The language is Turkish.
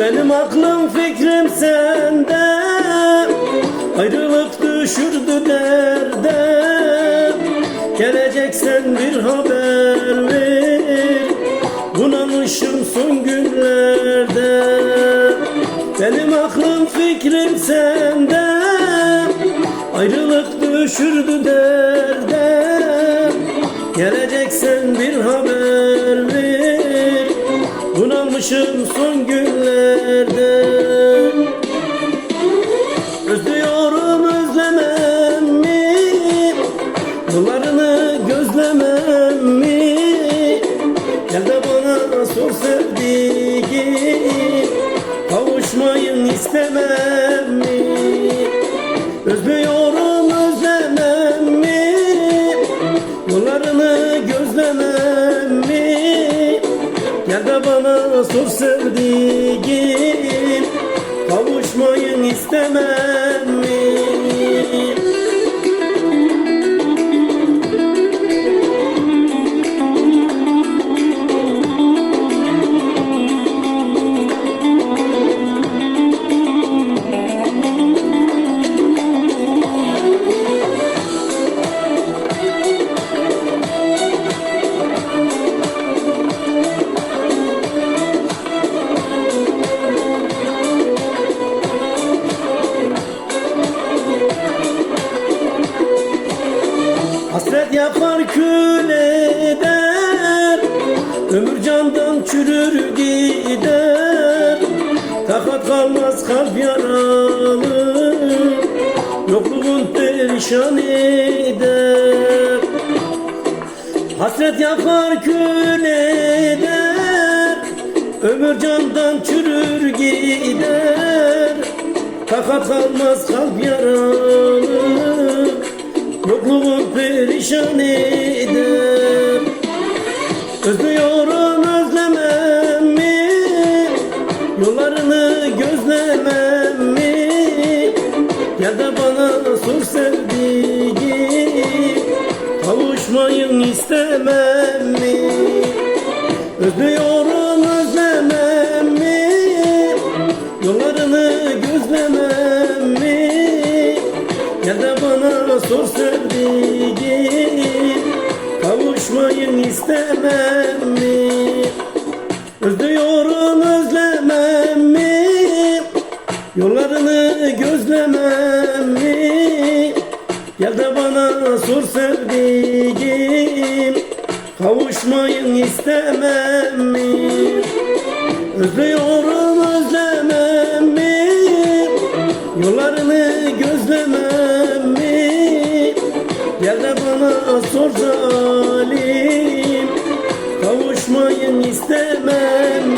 Benim aklım fikrim sende. Ayrılık düşürdü derde. Geleceksen bir haber ver. Bunamışım son günlerde. Benim aklım fikrim sende. Ayrılık düşürdü derde Bunalmışım son günlerde? Özlüyorum özlemem mi? Yıllarını gözlemem mi? Gel de bana sor sevdiğim Gel de bana sor sevdiğim. Kavuşmayın istemem Yapar kül eder Ömür candan çürür gider. Takat kalmaz kalp yaralı. Yokluğun perişan eder. Hasret yakar kül eder. Ömür candan çürür gider. Takat kalmaz kalp yaralı Yokluğun perişan eder Özlüyorum özlemem mi? Yollarını gözlemem mi? Gel de bana sor sevdiğim Kavuşmayın istemem mi? Özlüyorum özlemem mi? Yollarını gözlemem Gel de bana sor sevdiğim Kavuşmayın istemem mi? Özlüyorum özlemem mi? Yollarını gözlemem mi? Gel de bana sor sevdiğim Kavuşmayın istemem mi? Özlüyorum özlemem mi? Yollarını gözlemem bana sor zalim Kavuşmayın istemem